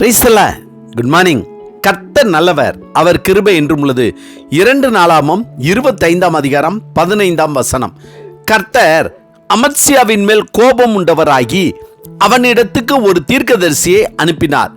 பிரைசல good morning கர்த்தர் நல்லவர். அவர் கிருபை என்றும் உள்ளது. இரண்டு நாளாமம் இருபத்தைந்தாம் அதிகாரம் பதினைந்தாம் வசனம். கர்த்தர் அமர்சியாவின் மேல் கோபம் உண்டவராகி அவனிடத்துக்கு ஒரு தீர்க்கதரிசியை அனுப்பினார்.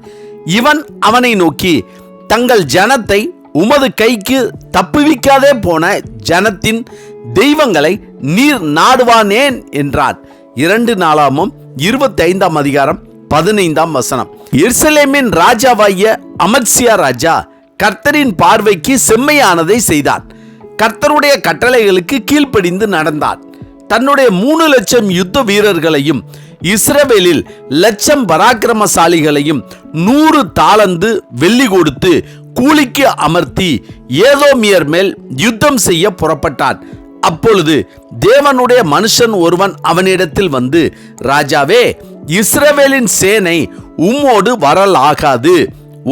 இவன் அவனை நோக்கி தங்கள் ஜனத்தை உமது கைக்கு தப்புவிக்காதே போன ஜனத்தின் தெய்வங்களை நீர் நாடுவானேன் என்றான் இரண்டு நாளாமும் இருபத்தைந்தாம் அதிகாரம் பதினைந்தாம் வசனம். எருசலேமின் ராஜாவாகிய அமத்சியா ராஜா கர்த்தரின் பார்வைக்கு செம்மையானதை செய்தான் கர்த்தருடைய கட்டளைகளுக்கு கீழ்ப்படிந்து நடந்தான் தன்னுடைய மூணு லட்சம் யுத்த வீரர்களையும் இஸ்ரவேலில் லட்சம் பராக்கிரமசாலிகளையும் நூறு தாளந்து வெள்ளி கொடுத்து கூலிக்கு அமர்த்தி ஏதோமியர் மேல் யுத்தம் செய்ய புறப்பட்டான் அப்பொழுது தேவனுடைய மனுஷன் ஒருவன் அவனிடத்தில் வந்து ராஜாவே இஸ்ரவேலின் சேனை உம்மோடு வரலாகாது.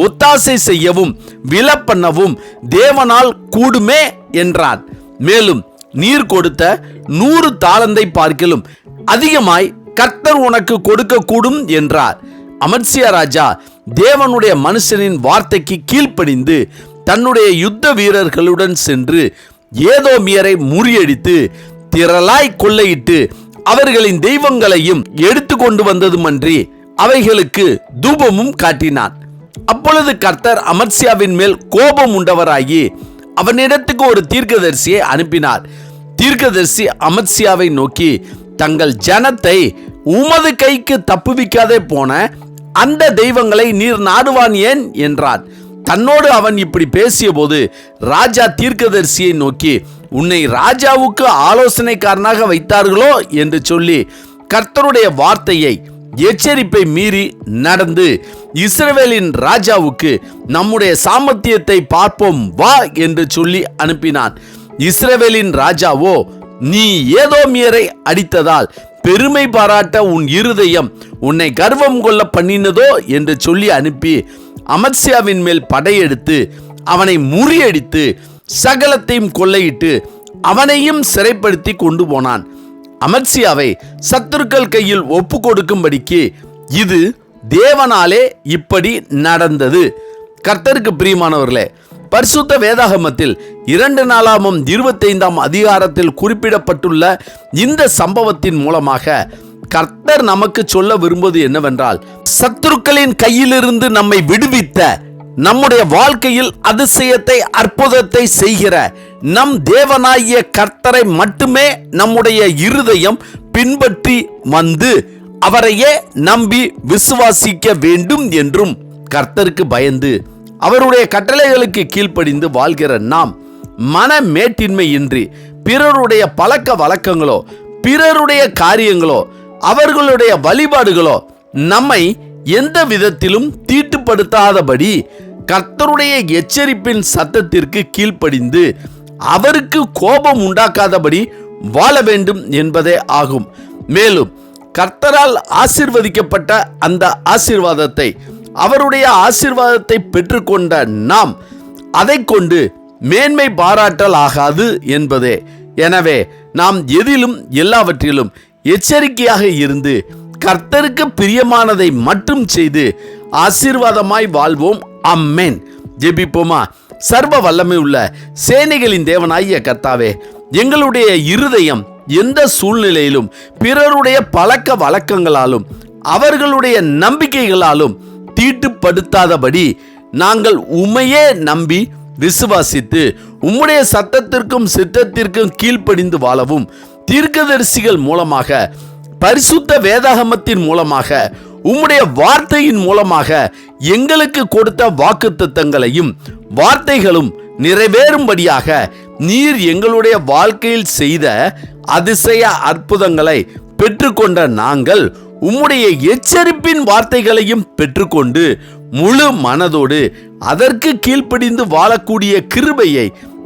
ஒத்தாசை செய்யவும் விலப்பண்ணவும் தேவனால் கூடுமே என்றான் மேலும் நீர் கொடுத்த நூறு தாளந்தை பார்க்கிலும் அதிகமாய் கர்த்தர் உனக்கு கொடுக்க கூடும் என்றார். அமர்சியா ராஜா தேவனுடைய மனுஷனின் வார்த்தைக்கு கீழ்ப்படிந்து தன்னுடைய யுத்த வீரர்களுடன் சென்று ஏதோமியரை முறியடித்து திரளாய் கொள்ளையிட்டு அவர்களின் தெய்வங்களையும் எடுத்து கொண்டு வந்ததுமன்றி அவைகளுக்கு தூபமும் காட்டினான். அப்பொழுது கர்த்தர் அமர்சியாவின் மேல் கோபம் உண்டவராகி அவனிடத்துக்கு ஒரு தீர்க்கதரிசியை அனுப்பினார். தீர்க்கதரிசி அமர்சியாவை நோக்கி தங்கள் ஜனத்தை உமது கைக்கு தப்புவிக்காதே போன அந்த தெய்வங்களை நீர் நாடுவான் ஏன்? என்றான் தன்னோடு அவன் இப்படி பேசியபோது ராஜா தீர்க்கதரிசியை நோக்கி உன்னை ராஜாவுக்கு ஆலோசனைக்காரனாக வைத்தார்களோ? என்று சொல்லி கர்த்தருடைய வார்த்தையை எச்சரிப்பை மீறி நடந்து இஸ்ரவேலின் ராஜாவுக்கு நம்முடைய சாமர்த்தியத்தை பார்ப்போம் வா என்று சொல்லி அனுப்பினான். இஸ்ரவேலின் ராஜாவோ நீ ஏதோ ஏதோமியரை அடித்ததால் பெருமை பாராட்ட உன் இருதயம் உன்னை கர்வம் கொள்ள பண்ணினதோ? என்று சொல்லி அனுப்பி அமத்சியாவின் மேல் படையெடுத்து அவனை முறியடித்து சகலத்தையும் கொள்ளையிட்டு அவனையும் சிறைப்படுத்தி கொண்டு போனான். அமத்சியாவை சத்துருக்கள் கையில் ஒப்பு கொடுக்கும்படிக்கு இது தேவனாலே இப்படி நடந்தது. கர்த்தருக்கு பிரியமானவர்களே பரிசுத்த வேதாகமத்தில் இரண்டு நாளாமும் இருபத்தைந்தாம் அதிகாரத்தில் குறிப்பிடப்பட்டுள்ள இந்த சம்பவத்தின் மூலமாக கர்த்தர் நமக்கு சொல்ல விரும்புவது என்னவென்றால் சத்துருக்களின் கையிலிருந்து நம்மை விடுவித்த நம்முடைய வாழ்க்கையில் அதிசயத்தை அற்புதத்தை செய்கிற நம் தேவனாகிய கர்த்தரை மட்டுமே நம்முடைய இருதயம் பின்பற்றி வந்து அவரையே நம்பி விசுவாசிக்க வேண்டும் என்றும் கர்த்தருக்கு பயந்து அவருடைய கட்டளைகளுக்கு கீழ்ப்படிந்து வாழ்கிற நாம் மன மேட்டின்மையின்றி பிறருடைய பழக்க வழக்கங்களோ பிறருடைய காரியங்களோ அவர்களுடைய வழிபாடுகளோ நம்மை எந்த விதத்திலும் தீட்டுப்படுத்தாதபடி கர்த்தருடைய எச்சரிப்பின் சத்தத்திற்கு கீழ்ப்படிந்து அவருக்கு கோபம் உண்டாக்காதபடி வாழ வேண்டும் என்பதே ஆகும். மேலும் கர்த்தரால் ஆசிர்வதிக்கப்பட்ட அந்த ஆசிர்வாதத்தை அவருடைய ஆசிர்வாதத்தை பெற்றுக்கொண்ட நாம் அதை கொண்டு மேன்மை பாராட்டல் ஆகாது என்பதே. எனவே நாம் எதிலும் எல்லாவற்றிலும் எச்சரிக்கையாக இருந்து கர்த்தருக்கு பிரியமானதை மட்டும் செய்து ஆசீர்வாதமாய் வாழ்வோம். அம்மேன் ஜெபிப்போமா? சர்வ வல்லமை உள்ள சேனைகளின் தேவனாகிய கர்த்தாவே எங்களுடைய இருதயம் எந்த சூழ்நிலையிலும் பிறருடைய பழக்க வழக்கங்களாலும் அவர்களுடைய நம்பிக்கைகளாலும் தீட்டுப்படுத்தாதபடி நாங்கள் உமையே நம்பி விசுவாசித்து உம்முடைய சத்தத்திற்கும் சித்தத்திற்கும் கீழ்ப்படிந்து வாழவும் தீர்க்கதரிசிகள் மூலமாக பரிசுத்த வேதாகமத்தின் மூலமாக உம்முடைய வார்த்தையின் மூலமாக எங்களுக்கு கொடுத்த வாக்குத்தத்தங்களையும் வார்த்தைகளும் நிறைவேறும்படியாக நீர் எங்களுடைய வாழ்க்கையில் செய்த அதிசய அற்புதங்களை பெற்றுக்கொண்ட நாங்கள் உம்முடைய எச்சரிப்பின் வார்த்தைகளையும் பெற்றுக்கொண்டு முழு மனதோடு அதற்கு கீழ்ப்படிந்து வாழக்கூடிய கிருபையை